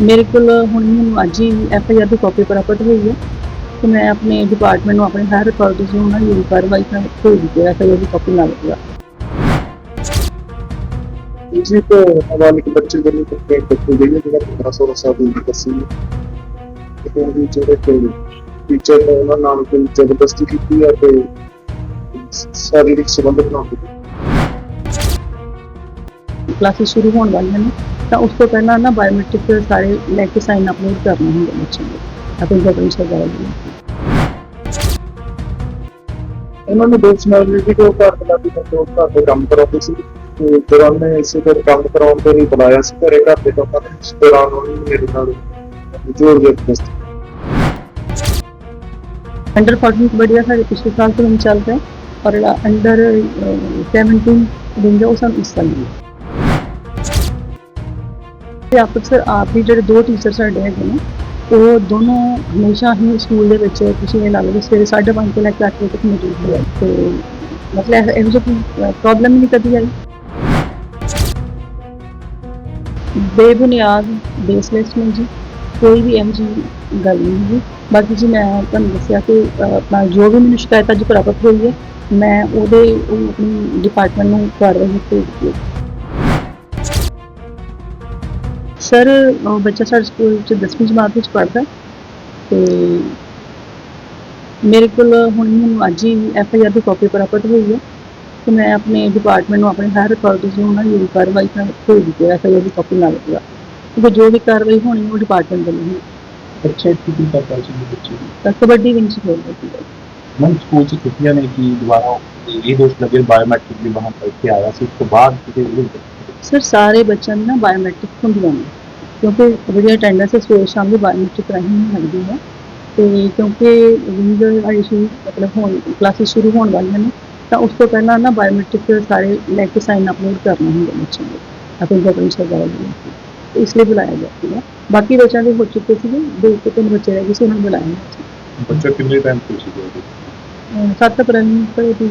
ਮੇਰੇ ਕੋਲ ਹੁਣ ਮੈਨੂੰ ਅੱਜ ਹੀ ਐਫ ਆਈ ਆਰ ਦੀ ਕਾਪੀ ਪ੍ਰਾਪਤ ਹੋਈ ਹੈ ਤੇ ਮੈਂ ਆਪਣੇ ਡਿਪਾਰਟਮੈਂਟ ਨੂੰ ਆਪਣੇ ਹਾਇਰ ਅਥਾਰਟੀਜ਼ ਨੂੰ ਨਾ ਯੂ ਕਾਰਵਾਈ ਕਰ ਕੋਈ ਵੀ ਐਫ ਆਈ ਆਰ ਦੀ ਕਾਪੀ ਨਾਲ ਹੋਇਆ ਜੀ ਤੋਂ ਹਵਾਲੇ ਇੱਕ ਬੱਚੇ ਦੇ ਲਈ ਕੰਪਲੇਂਟ ਕੀਤੀ ਗਈ ਹੈ ਜਿਹੜਾ 1516 ਸਾਲ ਦੀ ਉਮਰ ਦਾ ਸੀ ਤੇ ਉਹ ਵੀ ਜਿਹੜੇ ਕੋਈ ਟੀਚਰ ਨੇ ਉਹਨਾਂ ਨਾਲ ਕੋਈ ਜ਼ਬਰਦਸਤੀ ਕੀਤੀ ਹੈ ਤੇ ਸਰੀਰਕ ਸੰਬੰਧ ਬਣਾਉਂਦੇ ਕਲਾਸਿਸ ਸ਼ੁਰੂ ਹੋਣ ਵਾਲੀਆਂ ਨੇ। ਤਾਂ ਉਸ ਤੋਂ ਪਹਿਲਾਂ ਨਾ ਬਾਇਓਮੈਟ੍ਰਿਕ ਸਾਰੇ ਲੈ ਕੇ ਸਾਈਨ ਅਪਲੋਡ ਕਰਨੇ ਹੁੰਦੇ ਬੱਚਿਆਂ ਦੇ। ਆਪਣੇ ਗਵਰਨਮੈਂਟ ਸਰਕਾਰ ਦੀ ਉਹਨਾਂ ਨੂੰ ਦੋਸ਼ ਨਾਲ ਵੀ ਕਿ ਉਹ ਘਰ ਦੇ ਲਾਗੇ ਕੰਟਰੋਲ ਘਰ ਦੇ ਕੰਮ ਕਰਾਉਂਦੇ ਸੀ ਤੇ ਦੌਰਾਨ ਨੇ ਇਸੇ ਦੇ ਕੰਮ ਕਰਾਉਣ ਤੇ ਹੀ ਬੁਲਾਇਆ ਸੀ ਘਰੇ ਘਰ ਦੇ ਕੰਮਾਂ ਦੇ ਇਸ ਦੌਰਾਨ ਉਹਨੇ ਮੇਰੇ ਨਾਲ ਜੋਰ ਜ਼ਬਰਦਸਤੀ ਅੰਡਰ 14 ਕਬੱਡੀ ਸਾਡੇ ਪਿਛਲੇ ਸਾਲ ਤੋਂ ਹੁਣ ਚੱਲ ਰਿਹਾ ਹੈ ਔਰ ਜਿਹੜਾ ਅੰਡਰ 17 ਰਿੰਗ ਉਹ ਸਾਨੂੰ ਇਸ ਸਾਲ ਹੀ ਹੈ ਤੇ ਸਰ ਆਪ ਹੀ ਜਿਹੜੇ ਦੋ ਟੀਚਰ ਸਾਡੇ ਹੈਗੇ ਨੇ, ਉਹ ਦੋਨੋਂ ਹਮੇਸ਼ਾ ਹੀ ਸਕੂਲ ਦੇ ਵਿੱਚ ਤੁਸੀਂ ਇਹ ਲਾ ਲਓ ਸਵੇਰੇ 5:30 ਤੋਂ ਲੈ ਕੇ 8 ਵਜੇ ਤੱਕ ਮੌਜੂਦ ਹੈ ਤੇ ਮਤਲਬ ਇਹੋ ਜਿਹੀ ਪ੍ਰੋਬਲਮ ਨਹੀਂ ਕਦੀ ਆਈ। ਬੇਬੁਨਿਆਦ ਬੇਸਲੈਸ ਨਹੀਂ ਜੀ, ਕੋਈ ਵੀ ਇਹੋ ਜਿਹੀ ਗੱਲ ਨਹੀਂ ਹੈ। ਬਾਕੀ ਜੀ ਮੈਂ ਤੁਹਾਨੂੰ ਦੱਸਿਆ ਕਿ ਆਪਣਾ ਜੋ ਵੀ ਮੈਨੂੰ ਸ਼ਿਕਾਇਤ ਅੱਜ ਪ੍ਰਾਪਤ ਹੋਈ ਹੈ, ਮੈਂ ਉਹਦੇ ਆਪਣੀ ਡਿਪਾਰਟਮੈਂਟ ਨੂੰ ਕਾਰਵਾਈ ਭੇਜ ਦਿੱਤੀ ਸਰ ਉਹ ਬੱਚਾ ਸਾਡੇ ਸਕੂਲ ਚ 10ਵੀਂ ਜਮਾਤ ਵਿੱਚ ਪੜ੍ਹਦਾ ਤੇ ਮੇਰੇ ਕੋਲ ਹੁਣ ਮੈਨੂੰ ਅੱਜ ਹੀ ਐਫ ਆਈ ਆਰ ਦੀ ਕਾਪੀ ਪ੍ਰਾਪਤ ਹੋਈ ਹੈ ਤੇ ਮੈਂ ਆਪਣੇ ਡਿਪਾਰਟਮੈਂਟ ਨੂੰ ਆਪਣੇ ਹਾਇਰ ਅਥਾਰਟੀਜ਼ ਨੂੰ ਉਹਨਾਂ ਦੀ ਕਾਰਵਾਈ ਕਰ ਦਿੱਤੀ ਹੈ ਐਫ ਆਈ ਆਰ ਦੀ ਕਾਪੀ ਨਾਲ ਲਿਆ ਤੇ ਜੋ ਵੀ ਕਾਰਵਾਈ ਹੋਣੀ ਉਹ ਡਿਪਾਰਟਮੈਂਟ ਵੱਲੋਂ ਹੋਣੀ। ਅੱਛਾ ਕੀ ਕੀ ਕਰਦਾ ਸੀ ਬੱਚੇ? ਨੂੰ ਤਾਂ ਕਬੱਡੀ ਵਿੱਚ ਖੇਡਦਾ ਸੀ। ਮੈਂ ਸਕੂਲ ਚ ਛੁੱਟੀਆਂ ਨੇ ਕਿ ਦੁਬਾਰਾ ਇਹ ਦੋਸਤ ਲੱਗੇ ਬਾਇਓਮੈਟ੍ਰਿਕ ਵੀ ਵਹਾਂ ਕਰਕੇ ਆਇਆ ਸੀ ਉਸ ਤੋਂ ਬਾਅਦ ਕਿਤੇ ਸਰ ਸਾਰੇ ਬੱਚਿਆਂ ਦੀ ਨਾ ਬਾਇਓਮੈਟ੍ਰਿਕ ਹੁੰਦੀਆਂ ਨੇ। ਕਿਉਂਕਿ ਜਿਹੜੀ ਅਟੈਂਡੈਂਸ ਹੈ ਸਵੇਰ ਸ਼ਾਮ ਦੀ ਬਾਇਓਮੈਟ੍ਰਿਕ ਰਾਹੀਂ ਹੀ ਲੱਗਦੀ ਹੈ। ਤੇ ਕਿਉਂਕਿ ਵਿੰਗ ਵਾਲੀ ਸ਼ੁਰੂ ਮਤਲਬ ਹੁਣ ਕਲਾਸਿਸ ਸ਼ੁਰੂ ਹੋਣ ਵਾਲੀਆਂ ਨੇ ਤਾਂ ਉਸ ਤੋਂ ਪਹਿਲਾਂ ਨਾ ਬਾਇਓਮੈਟ੍ਰਿਕ ਸਾਰੇ ਲੈ ਕੇ ਸਾਈਨ ਅਪਲੋਡ ਕਰਨੇ ਹੁੰਦੇ ਬੱਚਿਆਂ ਦੇ ਆਪਣੇ ਸਰਕਾਰ ਦੀ ਤੇ ਇਸ ਲਈ ਬੁਲਾਇਆ ਗਿਆ ਸੀਗਾ। ਬਾਕੀ ਬੱਚਿਆਂ ਦੇ ਹੋ ਚੁੱਕੇ ਸੀਗੇ ਦੋ ਕੁ ਤਿੰਨ ਬੱਚੇ ਰਹਿ ਗਏ ਸੀ ਉਹਨਾਂ ਨੂੰ ਬੁਲਾਇਆ ਬੱਚਾ ਕਿੰਨੇ ਟਾਈਮ ਤੋਂ ਸੀ? ਅਹ ਸੱਤ ਅਪ੍ਰੈਲ ਨੂੰ ਪੜੇ ਦੀ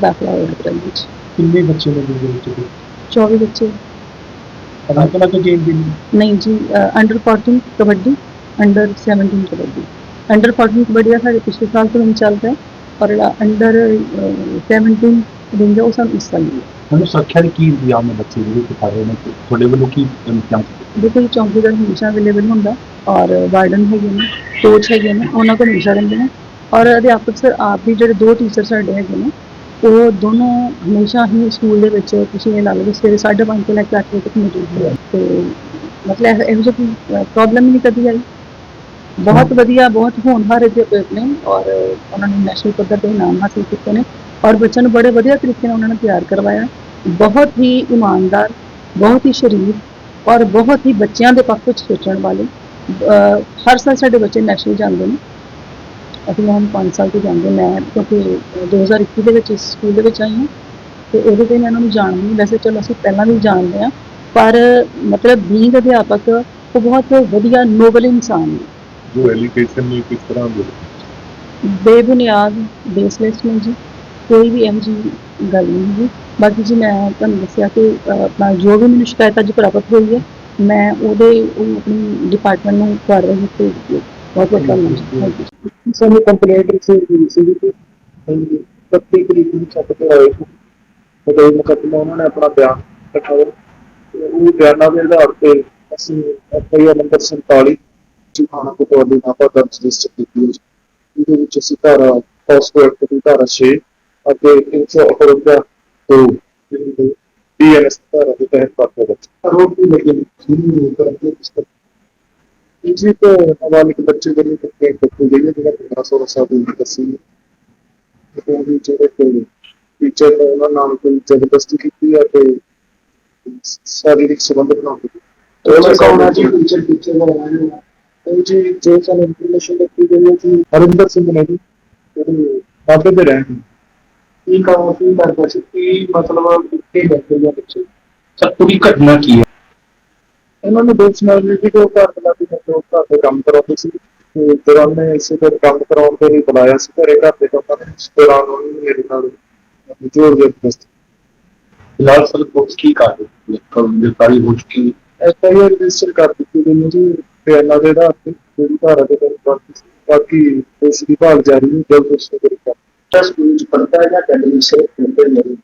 ਦਾਖਲਾ ਹੋਇਆ ਅਪ੍ਰੈਲ ਵਿੱਚ। ਕਿੰਨੇ ਬੱਚੇ ਨੇ ਜਿਹਦੇ ਵਿੱਚ? 24 ਬੱਚੇ। ਗੇਮ ਦੇ ਨੇ? ਨਹੀਂ ਜੀ under 14 kabaddi under 17 kabaddi under 14 kabaddi ਦਾ ਸਾਡੇ ਪਿਛਲੇ ਸਾਲ ਤੋਂ ਹੁਣ ਚੱਲ ਰਿਹਾ ਔਰ ਅੰਡਰ 17 ਰਿੰਗ ਹੈ ਉਹ ਸਾਨੂੰ ਇਸ ਸਾਲ ਹੀ ਹੈ ਮੈਨੂੰ ਸਿੱਖਿਆ ਦੀ ਕੀ ਇੰਤਜ਼ਾਮ ਹੈ ਬੱਚੇ ਜਿਹੜੇ ਸਿਖਾ ਰਹੇ ਨੇ ਤੇ ਤੁਹਾਡੇ ਵੱਲੋਂ ਕੀ ਇੰਤਜ਼ਾਮ? ਦੇਖੋ ਜੀ ਚੌਂਕੀਦਾਰ ਹਮੇਸ਼ਾ ਅਵੇਲੇਬਲ ਹੁੰਦਾ ਔਰ ਵਾਰਡਨ ਹੈਗੇ ਨੇ ਕੋਚ ਹੈਗੇ ਨੇ ਉਹਨਾਂ ਕੋਲ ਹਮੇਸ਼ਾ ਰਹਿੰਦੇ ਨੇ ਔਰ ਅਧਿਆਪਕ ਸਰ ਆਪ ਵੀ ਜਿਹੜੇ ਦੋ ਟੀਚਰ ਸਾਡੇ ਹੈਗੇ ਨੇ ਉਹ ਦੋਨੋਂ ਹਮੇਸ਼ਾ ਹੀ ਸਕੂਲ ਦੇ ਵਿੱਚ ਤੁਸੀਂ ਇਹ ਲਾ ਲਓ ਵੀ ਸਵੇਰੇ 5:30 ਤੋਂ ਲੈ ਕੇ 8 ਵਜੇ ਤੱਕ ਮੌਜੂਦ ਹੈ ਤੇ ਮਤਲਬ ਇਹ- ਜਿਹੀ ਪ੍ਰੋਬਲਮ ਹੀ ਨਹੀਂ ਕਦੀ ਆਈ। ਬਹੁਤ ਵਧੀਆ ਬਹੁਤ ਹੋਣਹਾਰ ਅਧਿਆਪਕ ਨੇ ਔਰ ਉਹਨਾਂ ਨੇ ਨੈਸ਼ਨਲ ਪੱਧਰ ਤੇ ਇਨਾਮ ਹਾਸਿਲ ਕੀਤੇ ਨੇ ਔਰ ਬੱਚਿਆਂ ਨੂੰ ਬੜੇ ਵਧੀਆ ਤਰੀਕੇ ਨਾਲ ਉਹਨਾਂ ਨੇ ਤਿਆਰ ਕਰਵਾਇਆ। ਬਹੁਤ ਹੀ ਇਮਾਨਦਾਰ ਬਹੁਤ ਹੀ ਸ਼ਰੀਫ ਔਰ ਬਹੁਤ ਹੀ ਬੱਚਿਆਂ ਦੇ ਪੱਖ ਵਿੱਚ ਸੋਚਣ ਵਾਲੇ ਹਰ ਸਾਲ ਸਾਡੇ ਬੱਚੇ ਨੈਸ਼ਨਲ ਜਾਂਦੇ ਨੇ। ਅਸੀਂ ਹੁਣ 5 ਸਾਲ ਤੋਂ ਜਾਂਦੇ ਮੈਂ ਕਿਉਂਕਿ 2021 ਦੇ ਵਿੱਚ ਇਸ ਸਕੂਲ ਦੇ ਵਿੱਚ ਆਈ ਹਾਂ। ਤੇ ਉਹਦੇ ਤੇ ਮੈਂ ਇਹਨਾਂ ਨੂੰ ਜਾਣਦੀ ਹਾਂ। ਵੈਸੇ ਚਲੋ ਅਸੀਂ ਪਹਿਲਾਂ ਵੀ ਜਾਣਦੇ ਹਾਂ। ਪਰ ਮਤਲਬ ਬੀਂਗ ਅਧਿਆਪਕ ਉਹ ਬਹੁਤ ਵਧੀਆ ਨੋਬਲ ਇਨਸਾਨ ਨੇ ਜੋ ਐਲੀਗੇਸ਼ਨ ਨੇ ਕਿਸ ਤਰ੍ਹਾਂ ਦੇ? ਬੇਬੁਨਿਆਦ ਬੇਸਲੈਸ ਨੇ ਜੀ। ਕੋਈ ਵੀ ਜਿਹੀ ਗੱਲ ਨਹੀਂ ਹੈ ਬਾਕੀ ਜੀ ਮੈਂ ਤੁਹਾਨੂੰ ਦੱਸਿਆ ਕਿ ਆਪਣਾ ਜੋ ਵੀ ਮੈਨੂੰ ਸ਼ਿਕਾਇਤ ਅੱਜ ਪ੍ਰਾਪਤ ਹੋਈ ਹੈ ਮੈਂ ਉਹਦੇ ਉਹ ਆਪਣੀ ਡਿਪਾਰਟਮੈਂਟ ਨੂੰ ਕਾਰਵਾਈ ਭੇਜ ਦਿੱਤੀ ਹੈ ਬਹੁਤ ਬਹੁਤ ਧੰਨਵਾਦ। ਜੀ. ਸਾਨੂੰ ਕੰਪਲੇਂਟ ਰਿਸੀਵ ਹੋਈ ਸੀ ਕਿ 31 ਤਰੀਕ ਨੂੰ ਛੱਡ ਕੇ ਆਏ ਸੀ। ਤੇ ਮੁਕੱਦਮਾ ਉਹਨਾਂ ਨੇ ਆਪਣਾ ਬਿਆਨ ਲਿਖਾਇਆ, ਤੇ ਉਹ ਬਿਆਨਾਂ ਦੇ ਆਧਾਰ ਤੇ ਅਸੀਂ ਐਫਆਈਆਰ ਨੰਬਰ 47 ਜੀ ਥਾਣਾ ਕੋਟਵਾਲੀ ਨਾਪਾ ਦਰਜ ਰਜਿਸਟਰ ਕੀਤੀ ਹੈ। ਇਹਦੇ ਵਿੱਚ ਅਸੀਂ ਧਾਰਾ ਫਾਸਟੋ ਐਕਟ ਧਾਰਾ 6 ਅਤੇ 358 ਤੋਂ ਬੀਐਨਐਸ ਧਾਰਾ ਦੇ ਤਹਿਤ ਪਰਚਾ ਦਰਜ ਆਰੋਪ ਲੱਗੇ ਨੇ ਜਿਹਨੂੰ ਕਰਕੇ ਇਸ ਤਰ੍ਹਾਂ ਇਸੇ ਤੋਂ ਹਵਾਲੇ ਕੇ ਬੱਚੇ ਜरूर ਕੰਪਲੇਂਟ ਕਰਤੇ ਗਈ ਹੈ ਜਿਹੜਾ 15 ਸਾਲ ਦੀ ਦੱਸੀ ਹੈ ਤੇ ਉਹਦੀ ਜਿਹੜੇ ਕੋਈ ਟੀਚਰ ਨੇ ਉਹਨਾਂ ਨਾਲ ਕੋਈ ਜ਼ਬਰਦਸਤੀ ਕੀਤੀ ਹੈ ਤੇ ਸਰੀਰਕ ਸੰਬੰਧ ਬਣਾਉਂਦੇ ਤੇ ਉਹ ਕੌਣ ਹੈ ਜੀ ਟੀਚਰ ਟੀਚਰ ਦਾ ਨਾਮ ਹੈ ਉਹ ਜੀ ਜੋ ਸਾਨੂੰ ਇਨਫੋਰਮੇਸ਼ਨ ਦਿੱਤੀ ਗਈ ਹੈ ਜੀ ਹਰਿੰਦਰ ਸਿੰਘ ਨੇ ਜੀ ਜਿਹੜੇ ਬਾਬੇ ਦੇ ਰਹਿਣ ਕੀ ਕੰਮ ਕੀ ਕਰਦਾ ਸੀ ਕੀ ਮਤਲਬ ਕਿੱਥੇ ਬੈਠੇ ਜਾਂ ਬੱਚੇ ਸਰ ਪੂਰੀ ਘਟਨਾ ਕੀ ਹੈ ਇਹਨਾਂ ਨੂੰ ਦੋਸ਼ ਨਾਲ ਵੀ ਕਿ ਉਹ ਘਰ ਦੇ ਲਾਗੇ ਕੰਟਰੋਲ ਘਰ ਦੇ ਕੰਮ ਕਰਾਉਂਦੇ ਸੀ ਤੇ ਦੌਰਾਨ ਨੇ ਇਸੇ ਦੇ ਕੰਮ ਕਰਾਉਣ ਤੇ ਹੀ ਬੁਲਾਇਆ ਸੀ ਘਰੇ ਘਰ ਦੇ ਕੰਮਾਂ ਦੇ ਇਸ ਦੌਰਾਨ ਉਹਨੇ ਮੇਰੇ ਨਾਲ ਜੋਰ ਜ਼ਬਰਦਸਤੀ ਫਿਲਹਾਲ ਸਰ ਪੁਲਿਸ ਕੀ ਕਰ ਰਹੀ ਹੈ ਗ੍ਰਿਫਤਾਰੀ ਹੋ ਚੁੱਕੀ ਐਫ ਆਈ ਆਰ ਰਜਿਸਟਰ ਕਰ ਦਿੱਤੀ ਗਈ ਹੈ ਜੀ ਬਿਆਨਾਂ ਦੇ ਆਧਾਰ ਤੇ ਜਿਹੜੀ ਧਾਰਾ ਦੇ ਤਹਿਤ ਬਣਦੀ ਸੀ ਬਾਕੀ ਇਸ ਦੀ ਭਾਲ ਜਾਰੀ ਹੈ ਜਲਦ ਉਸ ਨੂੰ ਗ੍ਰਿਫਤਾਰ ਤਾਂ ਸਕੂਲ ਚ ਪੜ੍ਹਦਾ ਹੈ ਜਾਂ ਅਕੈਡਮੀ ਸੇ ਪੜ੍ਹਦੇ